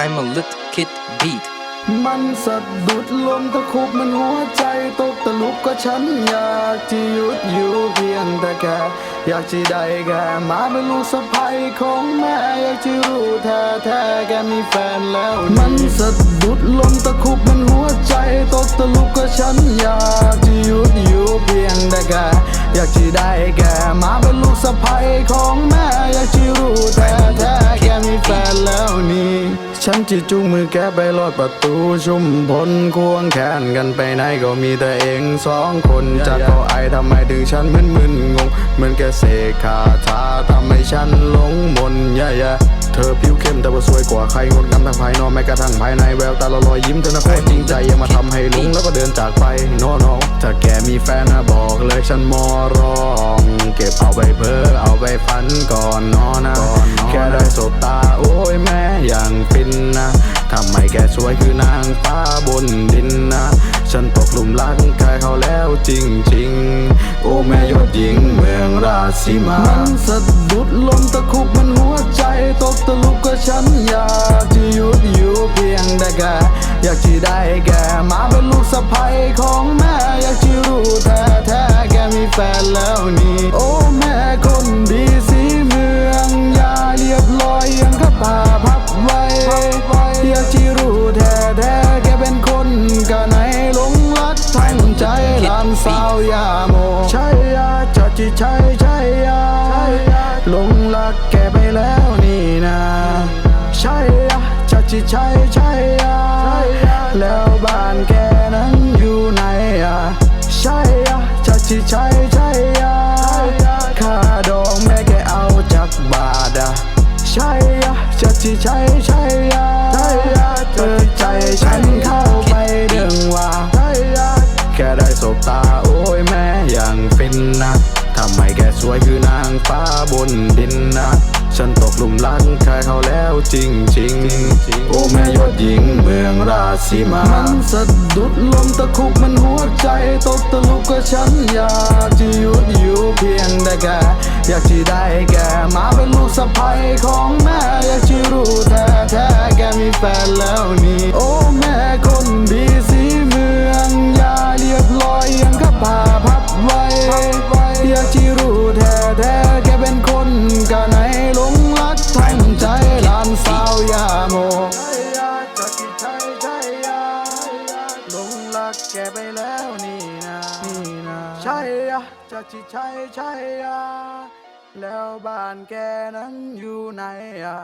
I'm a little kid beat มันสะดุดลมตะคุบมันหัวใจตกตะลุกก็ฉันอยากจะหยุดอยู่เพียงแต่แค่อยากจะได้แค่มาเป็นลูกสะใภ้ของแม่อยากจะรู้แท้แท้แกมีแฟนแล้ว มันสะดุดลมตะคุบมันหัวใจตกตะลุกก็ฉันอยากจะหยุดอยู่เพียงแต่แค่อยากจะได้แค่มาเป็นลูกสะใภ้ของแม่อยากจะรู้แท้แท้แกมีแฟนแล้วนี่ ฉันจะจูงมือแกไปลอดประตูชุมพลควงแขนกันไปไหนก็มีแต่เองสองคนจะก็ไอทำไมถึงฉันมึนมึนงงเหมือนแกเสกคาถาทำให้ฉันหลงมนยะยะ ธอผิวเข้มแต่ว่าสวยกว่าใครงดงามทั้งภายนอกแม้กระทั่งภายในแววตาละลอยยิ้มเธอนะโคตรจริงใจย่ามาทำให้หลงแล้วก็เดินจากไปน้อง ถ้าแกมีแฟนนะบอกเลยฉันมอรองเก็บเอาไปเพ้อเอาไปฝันก่อนนอนนะแค่ได้สบตาโอ้ยแม่อย่างฟินนะทำไมแกสวยคือนางฟ้าบนดินนะ ฉันตกหลุมรักใครเขาแล้วจริงจริงๆโอ้แม่ยอดหญิงเมืองราศีมามันสะดุดลมตะคุบมันหัวใจต ฟนแล้วนี่โอ้แม่คนดีสีเมืองอย่าเรียบร้อยยังกับผ้าพับไว้อยากจะรู้แท้แท้แกเป็นคนกะไหนหลงรักทั้งใจลานสาวยาโมใช่ยาจะจิใช่ใช่ยาหลงรักแกไปแล้วนี่นะใช่ยาจะจิใช่ใช่ยาแล้วบ้านแกนั้นอยู่ไหนอะใช่ยาจะจิใช่ใช่ องแม่แกเอาจากบาทอะใช่อะจะที่ใช่ใช่อะใช่อะเธอใจฉันเข้าไปเดึงว่าใช่อะแค่ได้สบตาโอ้ยแม่อย่างฟินนะทำไมแกสวยคือนางฟ้าบนดินนะ ฉันตกหลุมรักใครเขาแล้วจริงจริงโอ้แม่ยอดหญิงเมืองราศีมา มันสะดุดลมตะคุบมันหัวใจตกตะลุกก็ฉันอยากจะหยุดอยู่เพียงแต่แกอยากจะได้แกมาเป็นลูกสะใภ้ของแม่อยากจะรู้แท้แท้แกมีแฟนแล้วนี่โอ้ แกไปแล้วนี่นะนี่นะใช่อะจะจิใช่ใช่อะแล้วบ้านแกนั้นอยู่ไหนอะ